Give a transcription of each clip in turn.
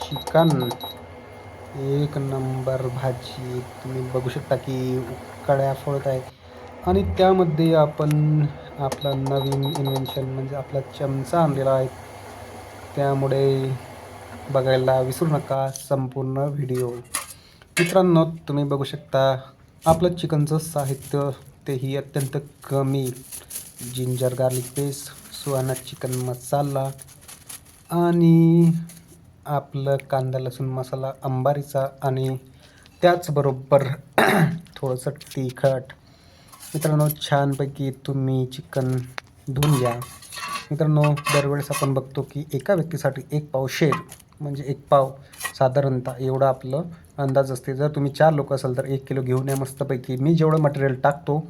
Chicken एक number भाजी. तुम्ही बघू शकता की उकड्या फोडत आहे आणि त्यामध्ये आपण आपला नवीन इन्व्हेन्शन म्हणजे आपला चमचा आणलेला आहे. त्यामुळे बघायला विसरू नका संपूर्ण व्हिडिओ मित्रांनो तुम्ही बघू शकता आपलं चिकनचं साहित्य तेही अत्यंत कमी. Ginger garlic paste Suhana chicken masala आणि आपलं कांदा लसूण मसाला अंबारीचा आणि त्याचबरोबर थोडंसं तिखट. मित्रांनो छानपैकी तुम्ही चिकन धुवून घ्या. मित्रांनो दरवेळेस आपण बघतो की एका व्यक्तीसाठी एक पाव शेर म्हणजे एक पाव साधारणतः एवढं आपलं अंदाज असते. जर तुम्ही चार लोक असाल तर एक किलो घेऊन या मस्तपैकी. मी जेवढं मटेरियल टाकतो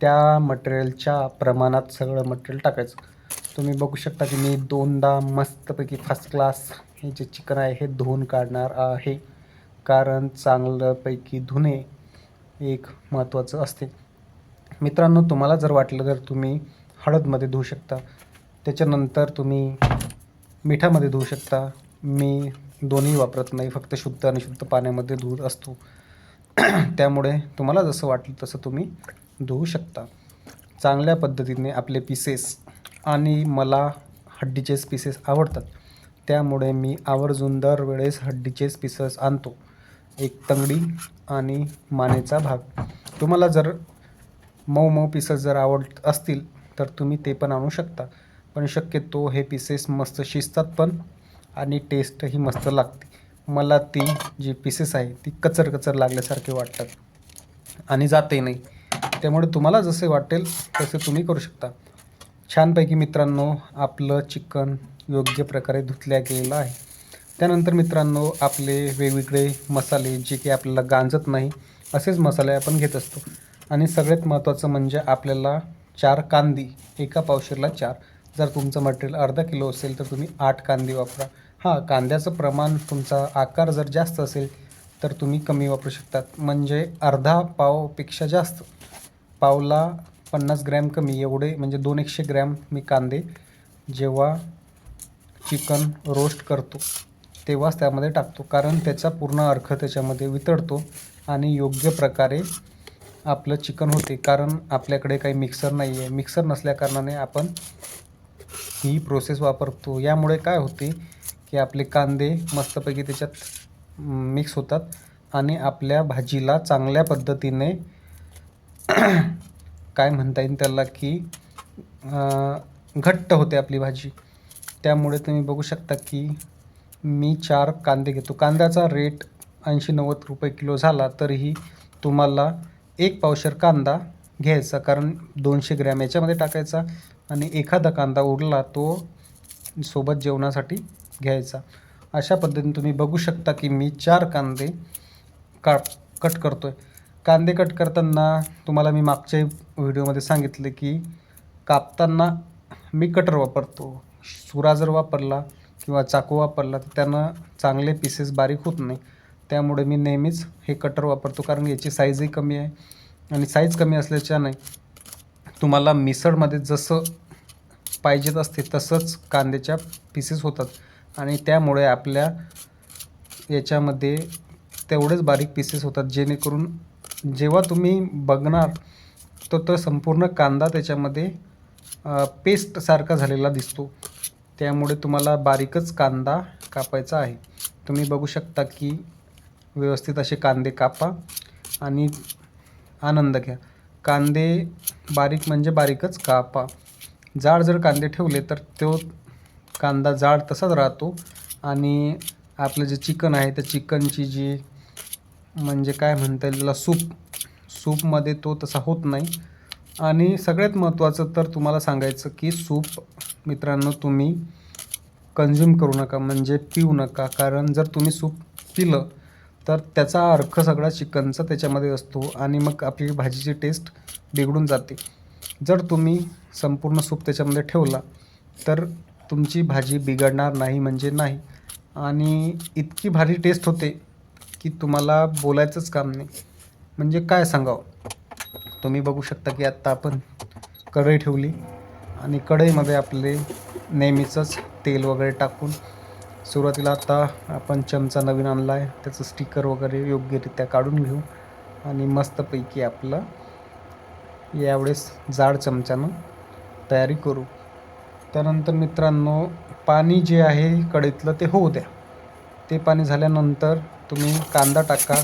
त्या मटेरियलच्या प्रमाणात सगळं मटेरियल टाकायचं. तुम्ही बघू शकता की मी दोनदा मस्तपैकी फर्स्ट क्लास हे जे चिकन आहे हे धुवून काढणार आहे. कारण चांगल्यापैकी धुणे एक महत्त्वाचं असते. मित्रांनो तुम्हाला जर वाटलं तर तुम्ही हळदमध्ये धुवू शकता. त्याच्यानंतर तुम्ही मिठामध्ये धुवू शकता. मी दोन्ही वापरत नाही फक्त शुद्ध आणि शुद्ध पाण्यामध्ये धुवत असतो. त्यामुळे तुम्हाला जसं वाटलं तसं तुम्ही धुवू शकता. चांगल्या पद्धतीने आपले पीसेस आणि मला हड्डीचेच पीसेस आवडतात. त्यामुळे मी आवर्जून दरवेळेस हड्डीचेच पीसेस आणतो. एक तंगडी आणि मानेचा भाग. तुम्हाला जर मऊ मऊ पीसेस जर आवडत असतील तर तुम्ही ते पण आणू शकता. पण शक्यतो हे पीसेस मस्त शिजतात पण आणि टेस्टही मस्त लागते. मला ती जी पीसेस आहे ती कचर कचर लागल्यासारखे वाटतात. आणि जाते नाही. त्यामुळे तुम्हाला जसे वाटेल तसे तुम्ही करू शकता. छानपैकी मित्रांनो आपलं चिकन योग्य प्रकारे धुतल्या गेलेलं आहे. त्यानंतर मित्रांनो आपले वेगवेगळे मसाले जे की आपल्याला गांजत नाही असेच मसाले आपण घेत असतो. आणि सगळ्यात महत्त्वाचं म्हणजे आपल्याला चार कांदी एका पावशेरला चार. जर तुमचं मटेरियल अर्धा किलो असेल तर तुम्ही आठ कांदी वापरा. हां कांद्याचं प्रमाण तुमचा आकार जर जास्त असेल तर तुम्ही कमी वापरू शकतात. म्हणजे अर्धा पावपेक्षा जास्त. पावला पन्नास ग्रॅम कमी एवढे म्हणजे दोन एकशे ग्रॅम मी कांदे जेव्हा चिकन रोस्ट करतो तेव्हाच त्यामध्ये टाकतो. कारण त्याचा पूर्ण अर्ख त्याच्यामध्ये वितळतो आणि योग्य प्रकारे आपलं चिकन होते. कारण आपल्याकडे काही मिक्सर नाही आहे मिक्सर नसल्याकारणाने आपण ही प्रोसेस वापरतो. यामुळे काय होते की आपले कांदे मस्तपैकी त्याच्यात मिक्स होतात आणि आपल्या भाजीला चांगल्या पद्धतीने काय म्हणता येईल त्याला की घट्ट होते आपली भाजी. त्यामुळे तुम्ही बघू शकता की मी चार कांदे घेतो. कांद्याचा रेट ऐंशी नव्वद रुपये किलो झाला तरीही तुम्हाला एक पावशर कांदा घ्यायचा. कारण दोनशे ग्रॅम याच्यामध्ये टाकायचा आणि एखादा कांदा उरला तो सोबत जेवणासाठी घ्यायचा. अशा पद्धतीने तुम्ही बघू शकता की मी चार कांदे का कट करतो आहे कांदे कट करताना तुम्हाला मी मागच्या व्हिडिओमध्ये सांगितले की कापताना मी कटर वापरतो. सुरा जर वापरला किंवा चाकू वापरला तर त्यानं चांगले पीसेस बारीक होत नाही. त्यामुळे मी नेहमीच हे कटर वापरतो कारण याची साईजही कमी आहे. आणि साईज कमी असल्याच्याने तुम्हाला मिसळमध्ये जसं पाहिजेत असते तसंच कांद्याच्या पीसेस होतात. आणि त्यामुळे आपल्या याच्यामध्ये तेवढेच बारीक पीसेस होतात जेणेकरून जेव्हा तुम्ही बघणार तर संपूर्ण कांदा त्याच्यामध्ये पेस्टसारखा झालेला दिसतो. त्यामुळे तुम्हाला बारीकच कांदा कापायचा आहे. तुम्ही बघू शकता की व्यवस्थित असे कांदे कापा आणि आनंद घ्या. कांदे बारीक म्हणजे बारीकच कापा. जाड जर कांदे ठेवले तर तो कांदा जाड तसाच राहतो आणि आपलं जे चिकन आहे त्या चिकनची जी म्हणजे काय म्हणता येईल त्याला सूप सूपमध्ये तो तसा होत नाही. आणि सगळ्यात महत्त्वाचं तर तुम्हाला सांगायचं की सूप मित्रांनो तुम्ही कन्झ्युम करू नका म्हणजे पिऊ नका. कारण जर तुम्ही सूप पिलं तर त्याचा अर्क सगळा चिकनचा त्याच्यामध्ये असतो आणि मग आपली भाजीची टेस्ट बिघडून जाते. जर तुम्ही संपूर्ण सूप त्याच्यामध्ये ठेवला तर तुमची भाजी बिघडणार नाही म्हणजे नाही. आणि इतकी भारी टेस्ट होते की तुम्हाला बोलायचंच काम नाही. म्हणजे काय सांगावं? तुम्ही बघू शकता की आत्ता आपण कढई ठेवली आणि कढईमध्ये आपले नेहमीचंच तेल वगैरे टाकून सुरुवातीला आता आपण चमचा नवीन आणला आहे त्याचं स्टिकर वगैरे योग्यरित्या काढून घेऊ आणि मस्तपैकी आपलं यावेळेस जाड चमच्यानं तयारी करू. त्यानंतर मित्रांनो पाणी जे आहे कढईतलं ते होऊ द्या. ते पाणी झाल्यानंतर तुम्ही कांदा टाका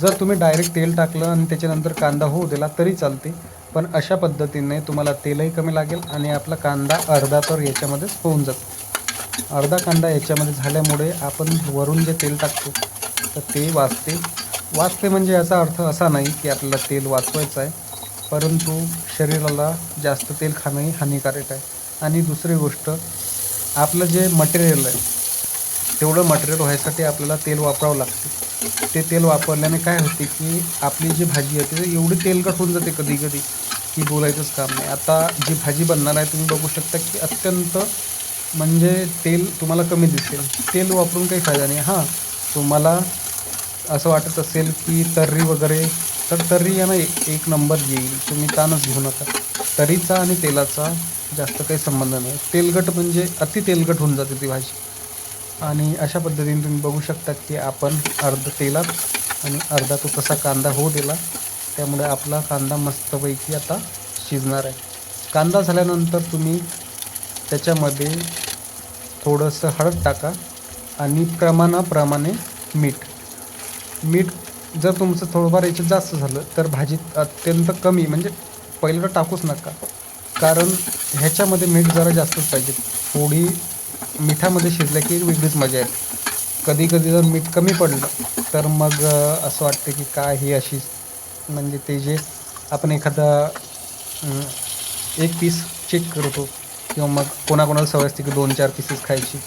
जर तुम्ही डायरेक्ट तेल टाकलं आणि त्याच्यानंतर कांदा होऊ दिला तरी चालते. पण अशा पद्धतीने तुम्हाला तेलही कमी लागेल आणि आपला कांदा अर्धा तर याच्यामध्येच होऊन जातो. अर्धा कांदा याच्यामध्ये झाल्यामुळे आपण वरून जे तेल टाकतो तर ते वाचते. वाचते म्हणजे याचा अर्थ असा नाही की आपल्याला तेल वाचवायचं आहे परंतु शरीराला जास्त तेल खाणंही हानिकारक आहे. आणि दुसरी गोष्ट आपलं जे मटेरियल आहे तेवढं मटेरियल व्हायसाठी आपल्याला तेल वापरावं लागते. ते तेल वापरल्याने काय होते की आपली जी भाजी आहे ती एवढी तेलकट होऊन जाते कधी कधी की बोलायचंच काम नाही. आता जी भाजी बनणार आहे तुम्ही बघू शकता की अत्यंत म्हणजे तेल तुम्हाला कमी दिसेल. तेल वापरून काही फायदा नाही. हां तुम्हाला असं वाटत असेल की तर्री वगैरे तर तर्री यानं एक नंबर येईल. तुम्ही ताणच घेऊ नका. तरीचा आणि तेलाचा जास्त काही संबंध नाही. तेलकट म्हणजे अति तेलकट होऊन जाते ती भाजी. आणि अशा पद्धतीने तुम्ही बघू शकता की आपण अर्ध तेलात आणि अर्धा तो तसा कांदा होऊ दिला. त्यामुळे आपला कांदा मस्तपैकी आता शिजणार आहे. कांदा झाल्यानंतर तुम्ही त्याच्यामध्ये थोडंसं हळद टाका आणि प्रमाणाप्रमाणे मीठ. मीठ जर तुमचं थोडंफार याच्यात जास्त झालं तर भाजीत अत्यंत कमी म्हणजे पहिलं टाकूच नका. कारण ह्याच्यामध्ये मीठ जरा जास्तच पाहिजे. थोडी मिठामध्ये शिजलं की वेगळीच मजा येते. कधी कधी जर मीठ कमी पडलं तर मग असं वाटतं की काय ही अशी म्हणजे ते जे आपण एखादा एक पीस चेक करतो किंवा मग कोणाकोणाला सवय असते की दोन चार पीसेस खायची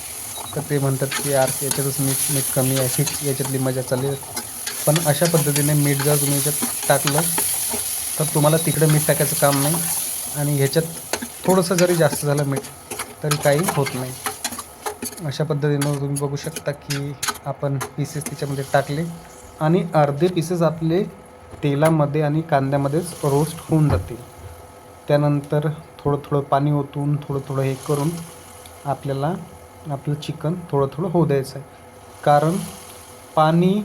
तर ते म्हणतात की यार याच्यातच मीठ मीठ कमी आहे हीच याच्यातली मजा चालेल पण अशा पद्धतीने मीठ जर तुम्ही याच्यात टाकलं तर तुम्हाला तिकडे मीठ टाकायचं काम नाही आणि ह्याच्यात थोडंसं जरी जास्त झालं मीठ तरी काही होत नाही. अशा पद्धतीनं तुम्ही बघू शकता की आपण पीसेस त्याच्यामध्ये टाकले आणि अर्धे पीसेस आपले तेलामध्ये आणि कांद्यामध्येच रोस्ट होऊन जातील. त्यानंतर थोडं थोडं पाणी ओतून थोडं थोडं हे करून आपल्याला आपलं चिकन थोडं थोडं होऊ द्यायचं आहे कारण पाणी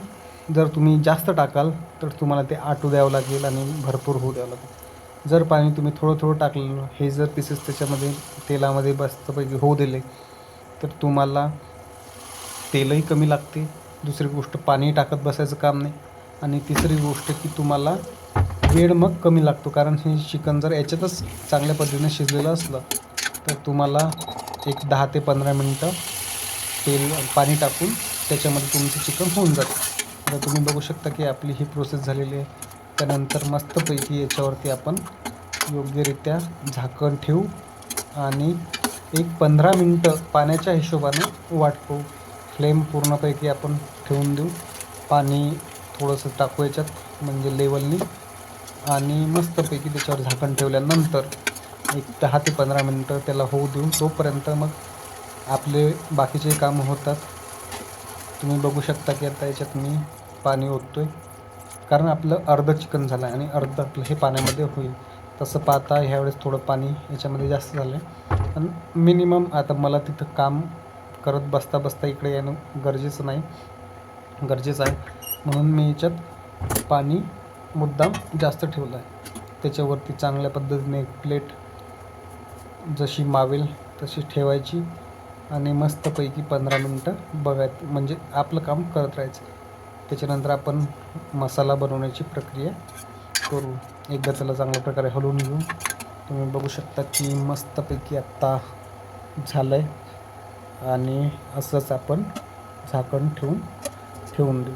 जर तुम्ही जास्त टाकाल तर तुम्हाला ते आटू द्यावं लागेल आणि भरपूर होऊ द्यावं लागेल. जर पाणी तुम्ही थोडं थोडं टाकलं हे जर पीसेस त्याच्यामध्ये तेलामध्ये बस्तपैकी होऊ दिले तर तुम्हाला तेलही कमी लागते. दुसरी गोष्ट पाणी टाकत बसायचं काम नाही. आणि तिसरी गोष्ट की तुम्हाला वेळ मग कमी लागतो. कारण हे चिकन जर याच्यातच चांगल्या पद्धतीने शिजलेलं असलं तर तुम्हाला एक दहा ते पंधरा मिनटं तेल पाणी टाकून त्याच्यामध्ये तुमचं चिकन होऊन जातं. तर तुम्ही बघू शकता की आपली ही प्रोसेस झालेली आहे. त्यानंतर मस्तपैकी याच्यावरती आपण योग्यरित्या झाकण ठेवू आणि एक पंधरा मिनटं पाण्याच्या हिशोबाने वाटतो. फ्लेम पूर्णपैकी आपण ठेवून देऊ. पाणी थोडंसं टाकू याच्यात म्हणजे लेवलनी आणि मस्तपैकी त्याच्यावर झाकण ठेवल्यानंतर एक दहा ते पंधरा मिनटं त्याला होऊ देऊन तोपर्यंत मग आपले बाकीचे कामं होतात. तुम्ही बघू शकता की आता याच्यात मी पाणी ओततो आहे कारण आपलं अर्धं चिकन झालं आहे आणि अर्धं आपलं हे पाण्यामध्ये होईल. तसं पाहता ह्यावेळेस थोडं पाणी याच्यामध्ये जास्त झालं आहे पण मिनिमम आता मला तिथं काम करत बसता बसता इकडे येणं गरजेचं नाही. गरजेचं आहे. म्हणून मी याच्यात पाणी मुद्दाम जास्त ठेवलं आहे. त्याच्यावरती चांगल्या पद्धतीने एक प्लेट जशी मावेल तशी ठेवायची आणि मस्तपैकी पंधरा मिनटं बघायत म्हणजे आपलं काम करत राहायचं. त्याच्यानंतर आपण मसाला बनवण्याची प्रक्रिया करू. एकदा त्याला चांगल्या प्रकारे हलवून घेऊ. तुम्ही बघू शकता की मस्तपैकी आत्ता झालं आहे आणि असंच आपण झाकण ठेवून ठेवून देऊ.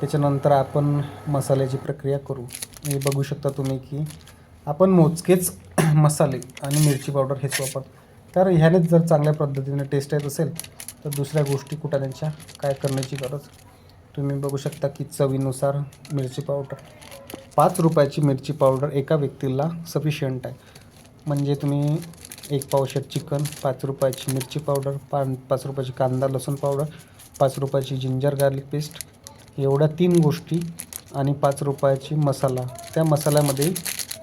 त्याच्यानंतर आपण मसाल्याची प्रक्रिया करू. हे बघू शकता तुम्ही की आपण मोजकेच मसाले आणि मिरची पावडर हेच वापरतो तर ह्यानेच जर चांगल्या पद्धतीने टेस्ट येत असेल तर दुसऱ्या गोष्टी कुटाण्याच्या काय करण्याची गरज? तुम्ही बघू शकता की चवीनुसार मिरची पावडर. पाच रुपयाची मिरची पावडर एका व्यक्तीला सफिशियंट आहे. म्हणजे तुम्ही एक पावशेर चिकन पाच रुपयाची मिरची पावडर पा पाच रुपयाची कांदा लसूण पावडर पाच रुपयाची जिंजर गार्लिक पेस्ट एवढ्या तीन गोष्टी आणि पाच रुपयाची मसाला. त्या मसाल्यामध्ये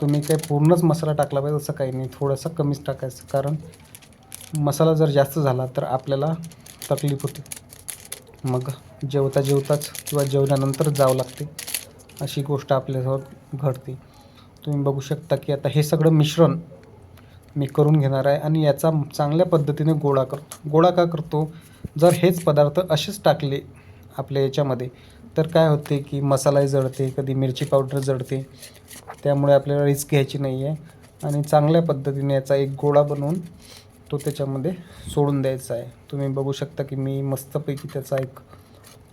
तुम्ही काही पूर्णच मसाला टाकला पाहिजे असं काही नाही. थोडंसं कमीच टाकायचं. कारण मसाला जर जास्त झाला तर आपल्याला तकलीफ होते. मग जेवता जेवताच किंवा जेवल्यानंतर जावं लागते. अशी गोष्ट आपल्यासोबत घडते. तुम्ही बघू शकता की आता हे सगळं मिश्रण मी करून घेणार आहे आणि याचा चांगल्या पद्धतीने गोळा करतो. गोळा का करतो? जर हेच पदार्थ असेच टाकले आपल्या याच्यामध्ये तर काय होते की मसालाही जळते कधी मिरची पावडर जळते त्यामुळे आपल्याला रिस्क घ्यायची नाही आहे. आणि चांगल्या पद्धतीने याचा एक गोळा बनवून तो त्याच्यामध्ये सोडून द्यायचा आहे. तुम्ही बघू शकता की मी मस्तपैकी त्याचा एक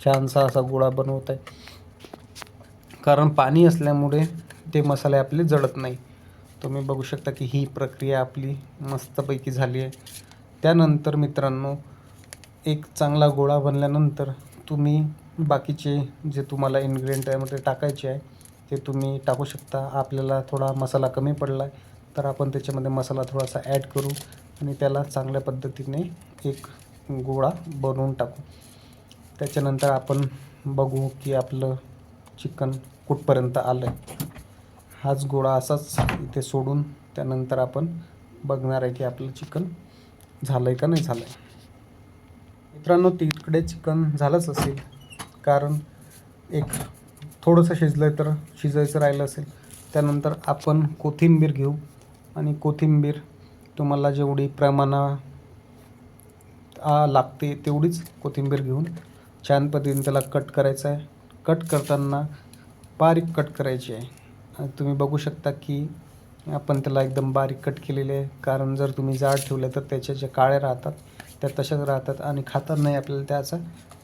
छानसा असा गोळा बनवत आहे. कारण पाणी असल्यामुळे ते मसाले आपले जळत नाही. तुम्ही बघू शकता की ही प्रक्रिया आपली मस्तपैकी झाली आहे. त्यानंतर मित्रांनो एक चांगला गोळा बनल्यानंतर तुम्ही बाकीचे जे तुम्हाला इन्ग्रेडियंट त्यामध्ये म्हणजे टाकायचे आहे ते तुम्ही टाकू शकता. आपल्याला थोडा मसाला कमी पडला आहे तर आपण त्याच्यामध्ये मसाला थोडासा ॲड करू आणि त्याला चांगल्या पद्धतीने एक गोळा बनवून टाकू. त्याच्यानंतर आपण बघू की आपलं चिकन कुठपर्यंत आलं आहे हाच गोळा असाच इथे सोडून त्यानंतर आपण बघणार आहे की आपलं चिकन झालं आहे का नाही झालं आहे मित्रांनो तिकडे चिकन झालंच असेल. कारण एक थोडंसं शिजलं आहे तर शिजायचं राहिलं असेल. त्यानंतर आपण कोथिंबीर घेऊ. आणि कोथिंबीर तुम्हाला जेवढी प्रमाणा लागते तेवढीच कोथिंबीर घेऊन छान पद्धतीने त्याला कट करायचं आहे. कट करताना बारीक कट करायची आहे. तुम्ही बघू शकता की आपण त्याला एकदम बारीक कट केलेले आहे. कारण जर तुम्ही जाड ठेवलं तर त्याच्या ज्या काळ्या राहतात त्या तशाच राहतात आणि खातानाही आपल्याला त्याचा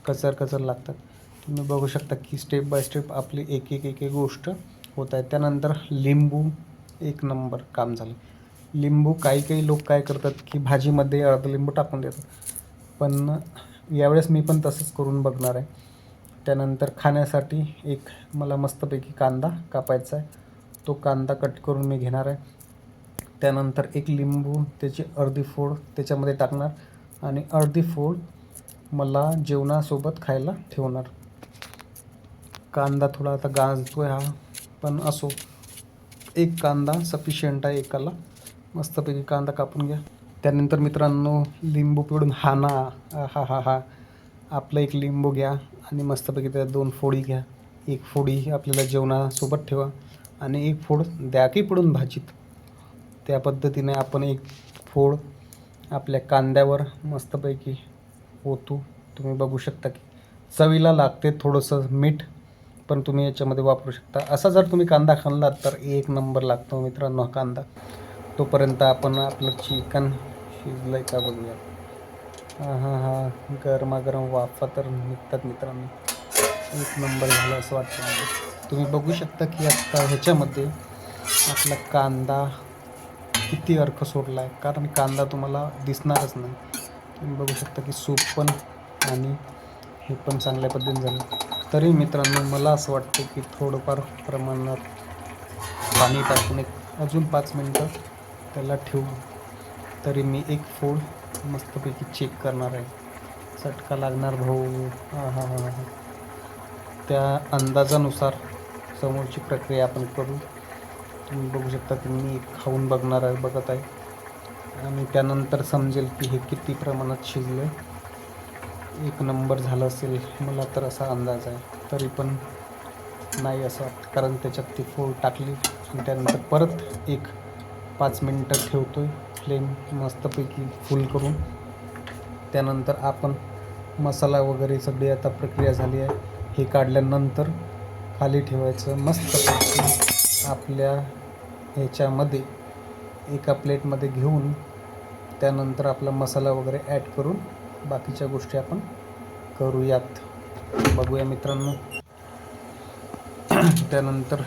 कचर कचर लागतात. तुम्ही बघू शकता की स्टेप बाय स्टेप आपली एक एक एक एक गोष्ट होत आहे. त्यानंतर लिंबू एक नंबर काम झालं. लिंबू काही काही लोक काय करतात की भाजीमध्ये अर्धा लिंबू टाकून देतात. पण यावेळेस मी पण तसंच करून बघणार आहे. त्यानंतर खाण्यासाठी एक मला मस्तपैकी कांदा कापायचा आहे. तो कांदा कट करून मी घेणार आहे. त्यानंतर एक लिंबू त्याची अर्धी फोड त्याच्यामध्ये टाकणार आणि अर्धी फोड मला जेवणासोबत खायला ठेवणार. कांदा थोडा आता गाजतो आहे हा पण असो. एक कांदा सफिशियंट आहे एकाला. मस्तपैकी कांदा कापून घ्या. त्यानंतर मित्रांनो लिंबू पिळून हा ना हा हा हा आपलं एक लिंबू घ्या आणि मस्तपैकी त्या दोन फोडी घ्या. एक फोडी आपल्याला जेवणासोबत ठेवा आणि एक फोड द्या की पडून भाजीत. त्या पद्धतीने आपण एक फोड आपल्या कांद्यावर मस्तपैकी ओतू. तुम्ही बघू शकता की चवीला लागते थोडंसं मीठ पण तुम्ही याच्यामध्ये वापरू शकता. असा जर तुम्ही कांदा खाल्ला तर एक नंबर लागतो मित्रांनो कांदा. तोपर्यंत आपण आपलं चिकन शिजलं आहे का बघूया हां हां गरमागरम वाफा तर निघतात मित्रांनो. एक नंबर झाला असं वाटतं मला. तुम्ही बघू शकता की आत्ता ह्याच्यामध्ये आपला कांदा किती अर्क सोडला आहे कारण कांदा तुम्हाला दिसणारच नाही. तुम्ही बघू शकता की सूप पण आणि हे पण चांगल्या पद्धतीने झालं. तरी मित्रांनो मला असं वाटतं की थोडंफार प्रमाणात पाणी टाकून एक अजून पाच मिनटं त्याला ठेवू. तरी मी एक फोड मस्तपैकी चेक करणार आहे. चटका लागणार भाऊ. हां हां हां हां. त्या अंदाजानुसार समोरची प्रक्रिया आपण करू. तुम्ही बघू शकता की मी खाऊन बघणार आहे बघत आहे. आणि त्यानंतर समजेल की हे किती प्रमाणात शिजलं. आहे एक नंबर झालं असेल. मला तर असा अंदाज आहे. तरी पण नाही असं कारण त्याच्यात ती फोड टाकली. आणि त्यानंतर परत एक पाच मिनटं ठेवतो आहे फ्लेम मस्तपैकी फुल करून. त्यानंतर आपण मसाला वगैरे सगळी आता प्रक्रिया झाली आहे. हे काढल्यानंतर खाली ठेवायचं मस्तपैकी आपल्या ह्याच्यामध्ये एका प्लेटमध्ये घेऊन त्यानंतर आपला मसाला वगैरे ॲड करून बाकीच्या गोष्टी आपण करूयात. बघूया मित्रांनो. त्यानंतर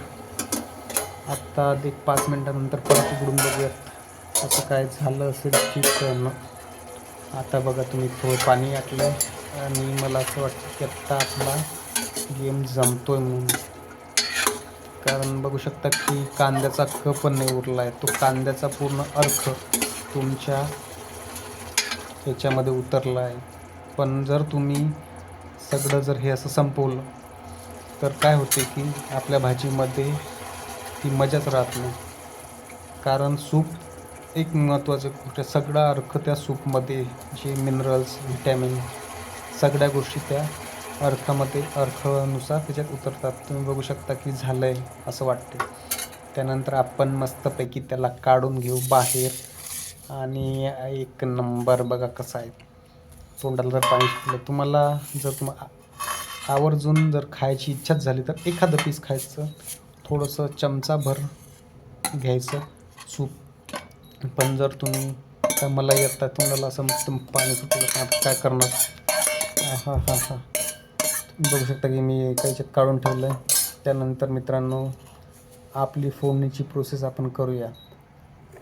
आत्ता एक पाच मिनटानंतर परत उघडून बघूयात. असं काय झालं असेल चिकन आता बघा तुम्ही थोडं पाणी आटलं आणि मला असं वाटतं की आत्ता आपला गेम जमतोय म्हणून. कारण बघू शकता की कांद्याचा क पण नाही उरला आहे तो कांद्याचा पूर्ण अर्थ तुमच्या ह्याच्यामध्ये उतरला आहे पण जर तुम्ही सगळं जर हे असं संपवलं तर काय होते की आपल्या भाजीमध्ये ती मजाच राहत नाही. कारण सूप एक महत्त्वाचं गोष्ट सगळा अर्क त्या सूपमध्ये जे मिनरल्स व्हिटॅमिन सगळ्या गोष्टी त्या अर्कामध्ये अर्कानुसार त्याच्यात उतरतात. तुम्ही बघू शकता की झालं आहे असं वाटते त्यानंतर आपण मस्तपैकी त्याला काढून घेऊ बाहेर. आणि एक नंबर बघा कसा आहे. तोंडाला जर पाणी सुटलं तुम्हाला जर तुम आवर्जून जर खायची इच्छाच झाली तर एखादं पीस खायचं. थोडंसं चमचाभर घ्यायचं. सूप पण जर तुम्ही आता मला येता तोंडाला असं तुम्ही पाणी सुटलं आता काय करणार? हां हां हां. तुम्ही बघू शकता की मी एका काढून ठेवलं आहे त्यानंतर मित्रांनो आपली फोडणीची प्रोसेस आपण करूया.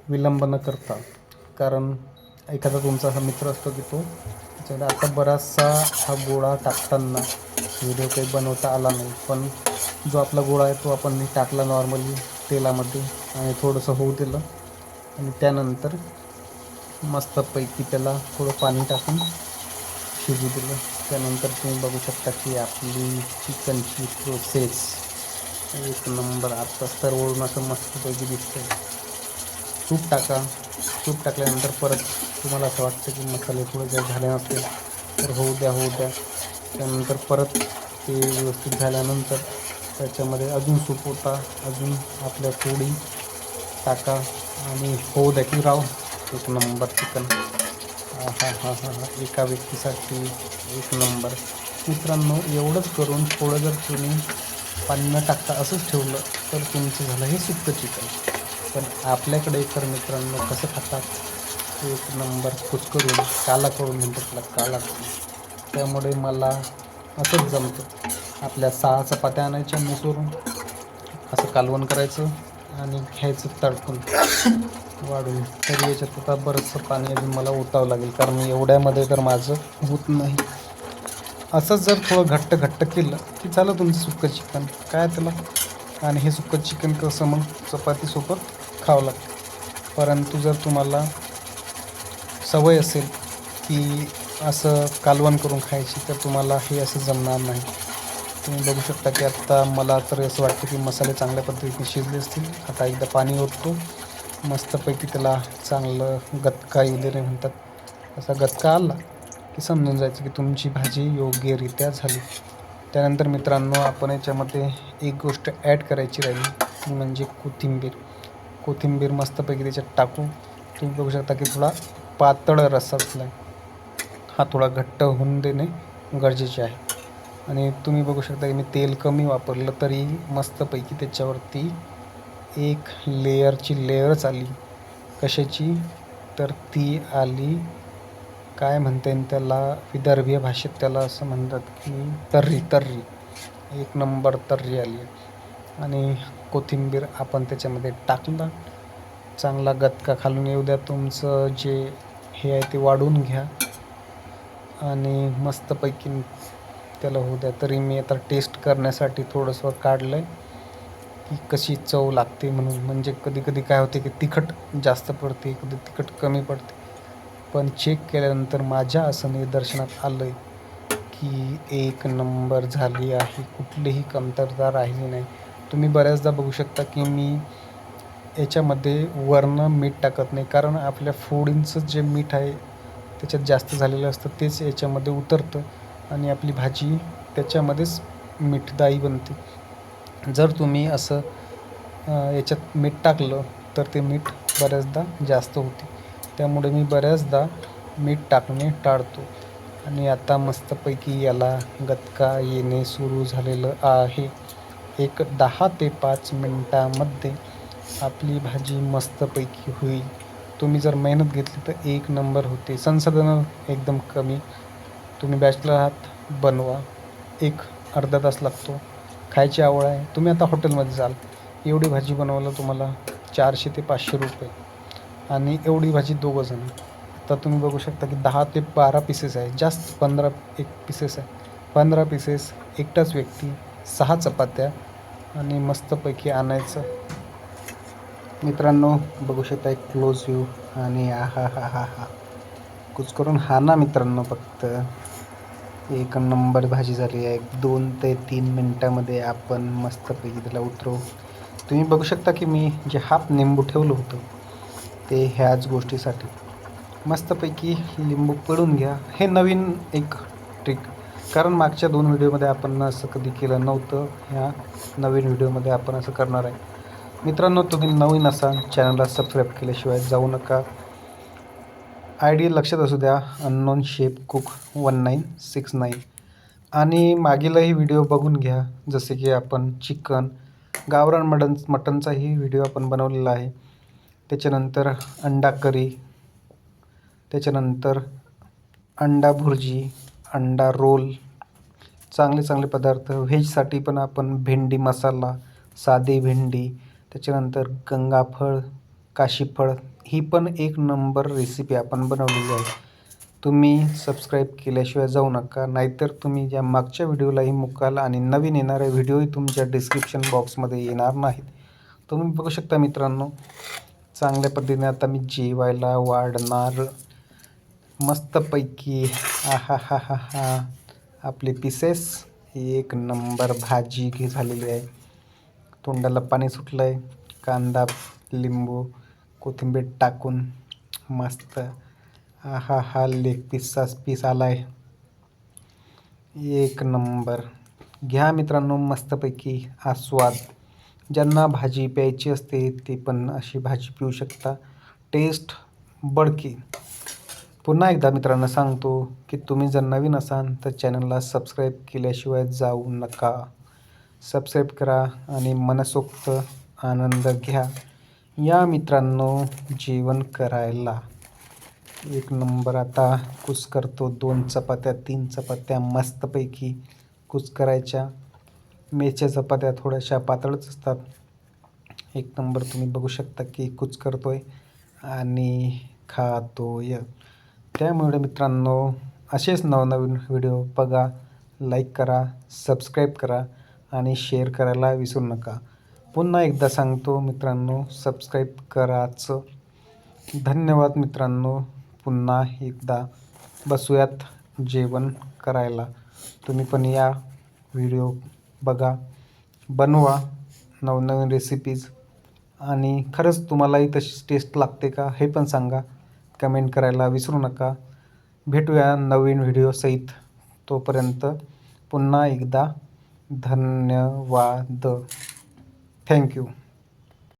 विलंब न करता. कारण एखादा तुमचा असा मित्र असतो की तो त्याच्याकडे आता बराचसा हा गोळा टाकताना व्हिडिओ काही बनवता आला नाही. पण जो आपला गोळा आहे तो आपण टाकला नॉर्मली तेलामध्ये आणि थोडंसं होऊ दिलं. आणि त्यानंतर मस्तपैकी त्याला थोडं पाणी टाकून शिजू दिलं. त्यानंतर तुम्ही बघू शकता की आपली चिकनची प्रोसेस एक नंबर. आता सरवळून असं मस्तपैकी दिसतं तूप टाका. तूप टाकल्यानंतर परत तुम्हाला असं वाटतं की मसाले थोडे जर झाले नसतील तर होऊ द्या होऊ द्या. त्यानंतर परत ते व्यवस्थित झाल्यानंतर त्याच्यामध्ये अजून सूप होता अजून आपल्या पोळी टाका. आणि हो देखील राव. एक नंबर चिकन हा हा हा हा हा. एका व्यक्तीसाठी एक नंबर मित्रांनो एवढंच करून थोडं जर तुम्ही पाणी न टाकता असंच ठेवलं तर तुमचं झालं हे सुक्क चिकन पण आपल्याकडे तर मित्रांनो कसं खातात? एक नंबर कुचकरून काला करून म्हणतात त्याला काला. करून त्यामुळे मला असंच जमतं. आपल्या सहा चपात्या आणायच्या मिसळून. असं कालवण करायचं. आणि घ्यायचं तडकून. वाढून. तर याच्यात आता बरंचसं पाणी अजून मला ओतावं लागेल कारण एवढ्यामध्ये तर माझं होत नाही. असंच जर थोडं घट्ट घट्ट केलं की झालं तुमचं सुक्कं चिकन. काय त्याला? आणि हे सुक्कं चिकन कसं मग? चपातीसोबत खावं लागतं. परंतु जर तुम्हाला सवय असेल की असं कालवण करून खायची तर तुम्हाला हे असं जमणार नाही. तुम्ही बघू शकता की आत्ता मला तर असं वाटतं की मसाले चांगल्या पद्धतीने शिजले असतील. आता एकदा पाणी ओततो. मस्तपैकी त्याला चांगलं गतका वगैरे म्हणतात. असा गतका आला की समजून जायचं की तुमची भाजी योग्यरित्या झाली. त्यानंतर मित्रांनो आपण याच्यामध्ये एक गोष्ट ॲड करायची राहिली ती म्हणजे कोथिंबीर. कोथिंबीर मस्तपैकी त्याच्यात टाकू तुम्ही बघू शकता की थोडा पातळ रस्सा असला हा थोडा घट्ट होऊन देणे गरजेचे आहे. आणि तुम्ही बघू शकता की मी तेल कमी वापरलं तरी मस्तपैकी त्याच्यावरती एक लेअरची लेअरच आली. कशाची? तर ती आली. काय म्हणता येईल त्याला? विदर्भीय भाषेत त्याला असं म्हणतात की तर्री तर्री. एक नंबर तर्री आली. आणि कोथिंबीर आपण त्याच्यामध्ये टाकला चांगला गतका खालून येऊ द्या. तुमचं जे हे आहे ते वाढून घ्या. आणि मस्तपैकी त्याला होऊ द्या. तरी मी आता टेस्ट करण्यासाठी थोडंसं काढलं आहे की कशी चव लागते म्हणून. म्हणजे कधी कधी काय होते की तिखट जास्त पडते कधी तिखट कमी पडते. पण चेक केल्यानंतर माझ्या असं निदर्शनात आलं आहे की एक नंबर झाली आहे. कुठलीही कमतरता राहिली नाही. तुम्ही बऱ्याचदा बघू शकता की मी याच्यामध्ये वरनं मीठ टाकत नाही. कारण आपल्या फोडींचं जे मीठ आहे त्याच्यात जास्त झालेलं असतं तेच याच्यामध्ये उतरतं. आणि आपली भाजी त्याच्यामध्येच मीठदाई बनते. जर तुम्ही असं याच्यात मीठ टाकलं तर ते मीठ बऱ्याचदा जास्त होते. त्यामुळे मी बऱ्याचदा मीठ टाकणे टाळतो. आणि आता मस्तपैकी याला गतका येणे सुरू झालेलं आहे. एक दहा ते पाच मिनटामध्ये आपली भाजी मस्तपैकी होईल. तुम्ही जर मेहनत घेतली तर एक नंबर होते. संसाधनं एकदम कमी तुम्ही बॅचलर आहात बनवा. एक अर्धा तास लागतो. खायची आवड आहे. तुम्ही आता हॉटेलमध्ये जाल. एवढी भाजी बनवायला तुम्हाला चारशे ते पाचशे रुपये. आणि एवढी भाजी दोघं जण. आता तुम्ही बघू शकता की दहा ते बारा पीसेस आहे. जास्त पंधरा एक पीसेस आहे. पंधरा पीसेस एकटाच व्यक्ती सहा चपात्या आणि मस्तपैकी आणायचं. मित्रांनो बघू शकता एक क्लोज व्ह्यू आणि आ हा हा हा हा. कुच करून हा ना मित्रांनो फक्त. एक नंबर भाजी झाली आहे. दोन ते तीन मिनटामध्ये आपण मस्तपैकी त्याला उतरवू. तुम्ही बघू शकता की मी जे हाफ निंबू ठेवलं होतं ते ह्याच गोष्टीसाठी. मस्तपैकी लिंबू पळून घ्या. हे नवीन एक ट्रिक कारण मागच्या दोन व्हिडिओमध्ये आपण असं कधी केलं नव्हतं ह्या नवीन व्हिडिओमध्ये आपण असं करणार आहे. मित्रांनो तुम्ही नवीन असाल चॅनलला सबस्क्राईब केल्याशिवाय जाऊ नका. आय डी लक्षात असू द्या unknown shape cook one nine six nine आणि मागीलही व्हिडिओ बघून घ्या जसे की आपण चिकन गावरान मटन मटनचाही व्हिडिओ आपण बनवलेला आहे. त्याच्यानंतर अंडा करी त्याच्यानंतर अंडा भुर्जी अंडा रोल चांगले चांगले पदार्थ. व्हेजसाठी पण आपण भेंडी मसाला साधी भेंडी त्याच्यानंतर गंगाफळ काशीफळ ही पण एक नंबर रेसिपी आपण बनवलेली आहे. तुम्ही सबस्क्राईब केल्याशिवाय जाऊ नका. नाहीतर तुम्ही ज्या मागच्या व्हिडिओलाही मुकाल आणि नवीन येणारे व्हिडिओही तुमच्या डिस्क्रिप्शन बॉक्समध्ये येणार नाहीत. तुम्ही बघू शकता मित्रांनो चांगल्या पद्धतीने आता मी जेवायला वाढणार. मस्तपैकी. आहा हा हा हा आपले पिसेस एक नंबर भाजी घे झालेली आहे. तोंडाला पाणी सुटलं आहे कांदा लिंबू कोथिंबीर टाकून मस्त हा हा लेग पीसचा पीस आला आहे एक नंबर. घ्या मित्रांनो मस्तपैकी आस्वाद ज्यांना भाजी प्यायची असते ते पण अशी भाजी पिऊ शकता. टेस्ट बडकी. पुन्हा एकदा मित्रांनो सांगतो की तुम्ही जर नवीन असाल तर चॅनलला सबस्क्राईब केल्याशिवाय जाऊ नका. सबस्क्राईब करा आणि मनसोक्त आनंद घ्या. या मित्रांनो जेवण करायला. एक नंबर आता कुस करतो. दोन चपात्या तीन चपात्या मस्तपैकी कुस करायच्या. मेच्या चपात्या थोड्याशा पातळच असतात. एक नंबर तुम्ही बघू शकता की कुच आहे आणि खातोय. त्यामुळे मित्रांनो असेच नवनवीन व्हिडिओ बघा लाईक करा सबस्क्राईब करा आणि शेअर करायला विसरू नका. पुन्हा एकदा सांगतो मित्रांनो सबस्क्राईब कराचं धन्यवाद मित्रांनो पुन्हा एकदा बसूयात जेवण करायला. तुम्ही पण या व्हिडिओ बघा. बनवा नवनवीन रेसिपीज आणि खरंच तुम्हालाही तशीच टेस्ट लागते का हे पण सांगा. कमेंट करायला विसरू नका. भेटूया नवीन व्हिडिओसहित तोपर्यंत पुन्हा एकदा. धन्यवाद. Thank you